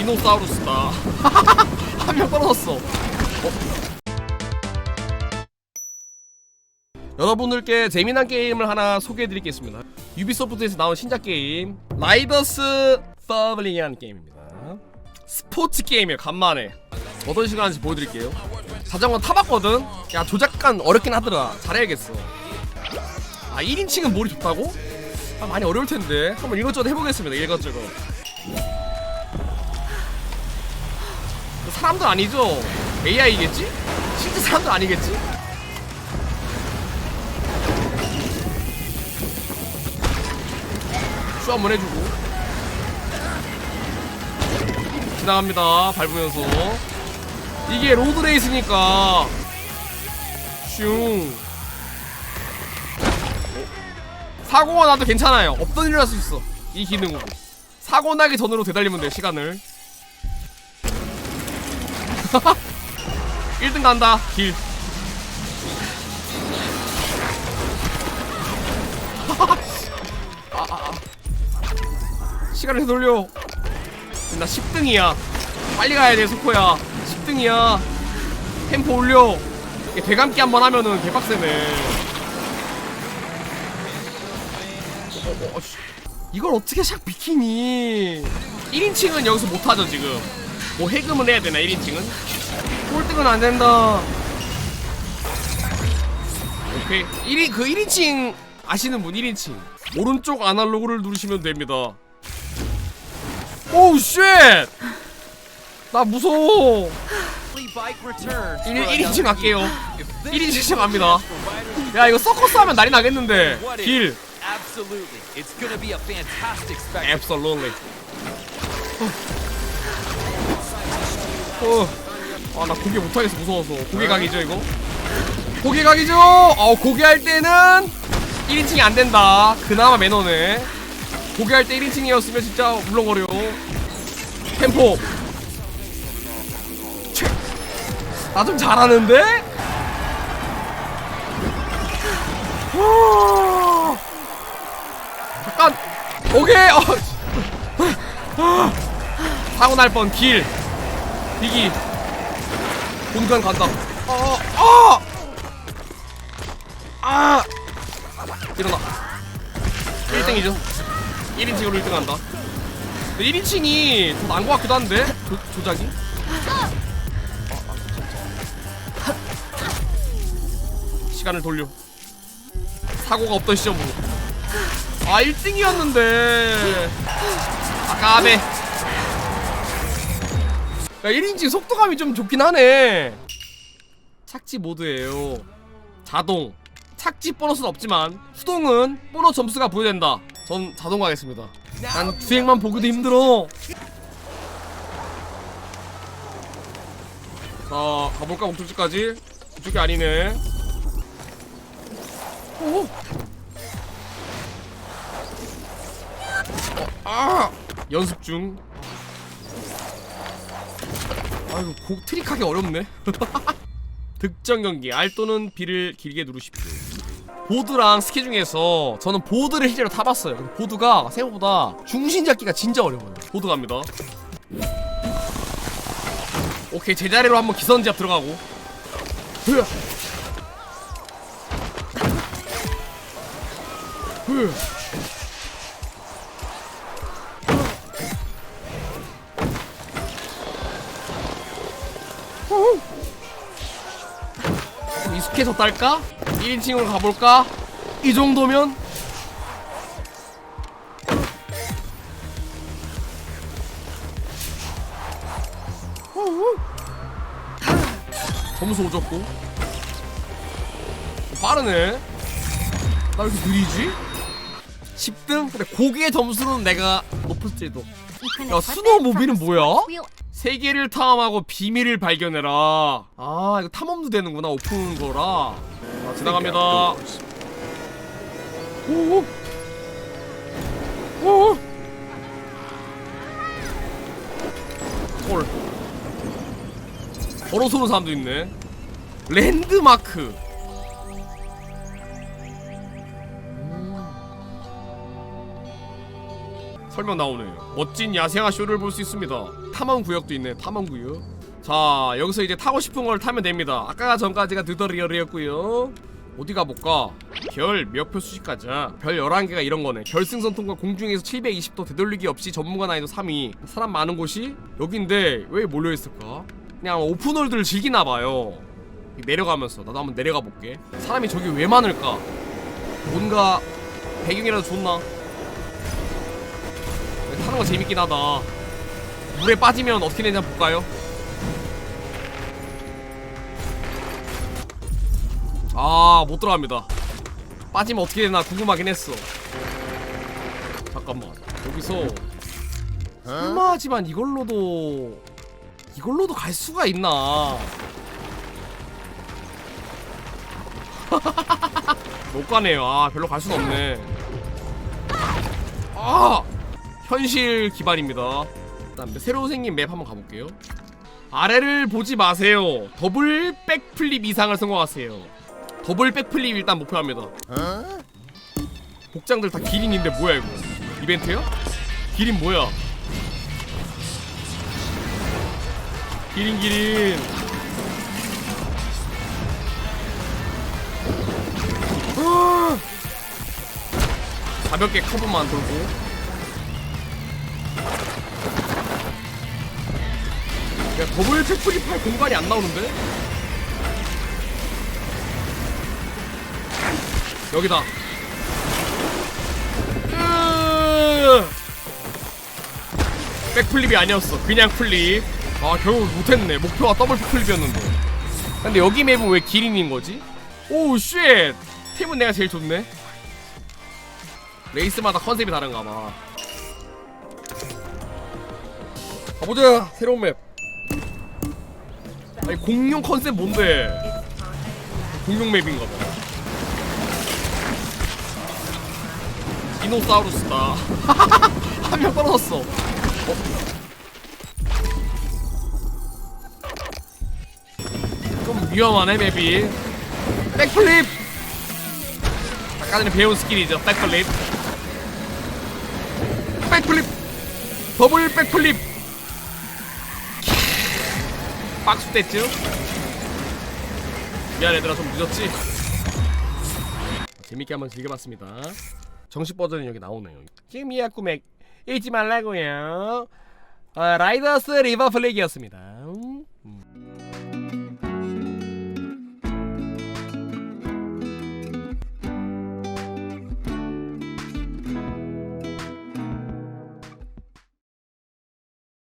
디노사우루스다. 한 명 떨어졌어. 어? 여러분들께 재미난 게임을 하나 소개해드리겠습니다. 유비소프트에서 나온 신작 게임 라이더스 퍼블링이라는 게임입니다. 스포츠 게임이에요 간만에. 어떤 시간인지 보여드릴게요. 자전거 타봤거든? 야 조작간 어렵긴 하더라. 잘해야겠어. 아 1인칭은 몰이 좋다고? 아 많이 어려울 텐데. 한번 이것저것 해보겠습니다 이것저것 사람들 아니죠? AI겠지? 실제 사람들 아니겠지? 슈 한번 해주고. 지나갑니다. 밟으면서. 이게 로드레이스니까. 슝. 사고가 나도 괜찮아요. 없던 일을 할 수 있어. 이 기능으로. 사고 나기 전으로 되달리면 돼 시간을 1등 간다. 길. 아, 아, 아. 시간을 되돌려. 나 10등이야. 빨리 가야 돼 소코야. 10등이야. 템포 올려. 이게 대감기 한번 하면은 개빡세네. 어, 어. 이걸 어떻게 샥 비키니? 1인칭은 여기서 못하죠 지금 뭐 해금을 해야 되나 1인칭은? 꼴등은 안 된다. 오케이. 1인 그 1인칭 아시는 분 1인칭. 오른쪽 아날로그를 누르시면 됩니다. 오우 쉣! 나 무서워. 1, 1인칭 할게요. 1인칭 갑니다. 야 이거 서커스 하면 난리 나겠는데. 길. Absolutely. It's gonna be a fantastic spectacle. Absolutely 어. 아나 고개 못하겠어 무서워서 고개 각이죠 이거? 고개 각이죠? 어 고개 할 때는 1인칭이 안 된다 그나마 매너네 고개 할 때 1인칭이었으면 진짜 물렁거려 템포 나 좀 잘하는데? 후. 잠깐 오케이 어. 사고 날 뻔길 비기. 공간 간다. 어어 아! 일어나. 1등이죠. 1인칭으로 1등 한다. 1인칭이 더 나은 것 같기도 한데? 조, 조작이? 시간을 돌려. 사고가 없던 시점으로. 아 1등이었는데. 아까베 야 1인칭 속도감이 좀 좋긴 하네. 착지 모드예요. 자동. 착지 보너스는 없지만 수동은 보너스 점수가 부여된다. 전 자동 가겠습니다. 난 주행만 보기도 힘들어. 자 가볼까 목적지까지? 이쪽이 아니네. 오. 어, 아! 연습 중 아이고 곡 트릭하기 어렵네. 득점 경기. R 또는 B를 길게 누르십시오. 보드랑 스키 중에서 저는 보드를 실제로 타봤어요. 근데 보드가 생각보다 중심 잡기가 진짜 어려워요. 보드 갑니다. 오케이 제자리로 한번 기선제압 들어가고. 으아. 으아. 좀 익숙해졌달까? 1인칭으로 가볼까? 이 정도면? 점수 오졌고 빠르네 나왜 이렇게 느리지? 10등? 근데 고기의 점수는 내가 높을지도 야 스노우모빌은 뭐야? 세계를 탐험하고 비밀을 발견해라. 아, 이거 탐험도 되는구나. 오픈 거라. 아, 지나갑니다. 오. 오. 헐. 걸어서 오는 사람도 있네. 랜드마크. 설명 나오네요. 멋진 야생화 쇼를 볼 수 있습니다. 탐험 구역도 있네 탐험 구역. 자 여기서 이제 타고 싶은 걸 타면 됩니다. 아까 전까지가 느더리얼이었고요. 어디 가볼까? 별 몇 표 수식 가자. 별 11개가 이런 거네. 결승선 통과 공중에서 720도 되돌리기 없이 전문가 난이도 3위. 사람 많은 곳이 여긴데 왜 몰려있을까? 그냥 오픈월드를 즐기나봐요. 내려가면서 나도 한번 내려가 볼게. 사람이 저기 왜 많을까? 뭔가 배경이라도 좋나 타는 거 재밌긴 하다 물에 빠지면 어떻게 되냐 볼까요? 아, 못 들어갑니다. 빠지면 어떻게 되나 궁금하긴 했어. 잠깐만. 여기서 설마 하지만 이걸로도 이걸로도 갈 수가 있나? 못 가네요. 아, 별로 갈 수는 없네. 아! 현실 기반입니다. 일단 새로 생긴 맵 한번 가볼게요. 아래를 보지 마세요. 더블 백플립 이상을 성공하세요. 더블 백플립 일단 목표합니다. 복장들 다 기린인데 뭐야 이거? 이벤트야? 기린 뭐야? 기린 기린. 아! 가볍게 커브만 돌고. 야 더블 할 공간이 안 나오는데? 여기다. 으 백플립이 아니었어. 그냥 플립. 아 결국 못했네. 목표가 더블 플립이었는데. 근데 여기 맵은 왜 기린인 거지? 오우 쉣. 템은 내가 제일 좋네. 레이스마다 컨셉이 다른가 봐. 가보자. 새로운 맵. 아니 공룡 컨셉 뭔데? 공룡 맵인가 봐. 디노사우루스다. 한 명 떨어졌어. 어? 좀 위험하네 맵이. 백플립. 아까 전에 배운 스킬이죠. 백플립. 백플립. 더블 백플립. 박수 뗐죠? 미안 얘들아 좀 늦었지? 재밌게 한번 즐겨봤습니다 정식 버전이 여기 나오네요 지금 이야꾸맥 잊지 말라고요 어, 라이더스 리버 플렉이었습니다